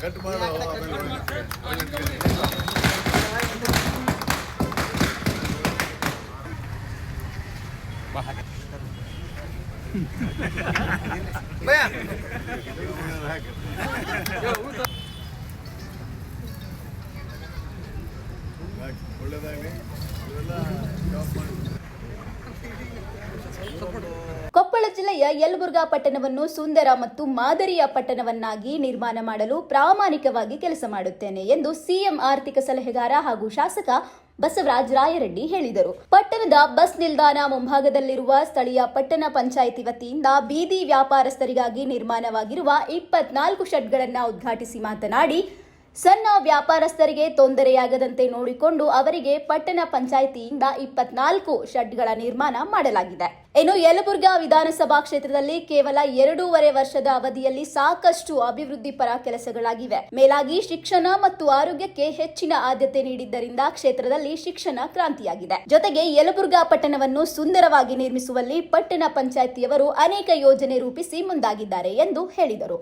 Cut ಮಾಡು ಆಮೇಲೆ ಒಳ್ಳೇದಾಗಲಿ ಇವೆಲ್ಲ ಜಾಬ್ ಮಾಡಿ ಜಿಲ್ಲೆಯ ಯಲಬುರ್ಗಾ ಪಟ್ಟಣವನ್ನು ಸುಂದರ ಮತ್ತು ಮಾದರಿಯ ಪಟ್ಟಣವನ್ನಾಗಿ ನಿರ್ಮಾಣ ಮಾಡಲು ಪ್ರಾಮಾಣಿಕವಾಗಿ ಕೆಲಸ ಮಾಡುತ್ತೇನೆ ಎಂದು ಸಿಎಂ ಆರ್ಥಿಕ ಸಲಹೆಗಾರ ಹಾಗೂ ಶಾಸಕ ಬಸವರಾಜ ರಾಯರೆಡ್ಡಿ ಹೇಳಿದರು. ಪಟ್ಟಣದ ಬಸ್ ನಿಲ್ದಾಣ ಮುಂಭಾಗದಲ್ಲಿರುವ ಸ್ಥಳೀಯ ಪಟ್ಟಣ ಪಂಚಾಯಿತಿ ವತಿಯಿಂದ ಬೀದಿ ವ್ಯಾಪಾರಸ್ಥರಿಗಾಗಿ ನಿರ್ಮಾಣವಾಗಿರುವ ಇಪ್ಪತ್ನಾಲ್ಕು ಶೆಡ್ಗಳನ್ನು ಉದ್ಘಾಟಿಸಿ ಮಾತನಾಡಿ ಸಣ್ಣ ವ್ಯಾಪಾರಸ್ಥರಿಗೆ ತೊಂದರೆಯಾಗದಂತೆ ನೋಡಿಕೊಂಡು ಅವರಿಗೆ ಪಟ್ಟಣ ಪಂಚಾಯಿತಿಯಿಂದ ಇಪ್ಪತ್ನಾಲ್ಕು ಶೆಡ್ಗಳ ನಿರ್ಮಾಣ ಮಾಡಲಾಗಿದೆ. ಇನ್ನು ಯಲಬುರ್ಗಾ ವಿಧಾನಸಭಾ ಕ್ಷೇತ್ರದಲ್ಲಿ ಕೇವಲ ಎರಡೂವರೆ ವರ್ಷದ ಅವಧಿಯಲ್ಲಿ ಸಾಕಷ್ಟು ಅಭಿವೃದ್ಧಿ ಪರ ಕೆಲಸಗಳಾಗಿವೆ. ಮೇಲಾಗಿ ಶಿಕ್ಷಣ ಮತ್ತು ಆರೋಗ್ಯಕ್ಕೆ ಹೆಚ್ಚಿನ ಆದ್ಯತೆ ನೀಡಿದ್ದರಿಂದ ಕ್ಷೇತ್ರದಲ್ಲಿ ಶಿಕ್ಷಣ ಕ್ರಾಂತಿಯಾಗಿದೆ. ಜೊತೆಗೆ ಯಲಬುರ್ಗಾ ಪಟ್ಟಣವನ್ನು ಸುಂದರವಾಗಿ ನಿರ್ಮಿಸುವಲ್ಲಿ ಪಟ್ಟಣ ಪಂಚಾಯಿತಿಯವರು ಅನೇಕ ಯೋಜನೆ ರೂಪಿಸಿ ಮುಂದಾಗಿದ್ದಾರೆ ಎಂದು ಹೇಳಿದರು.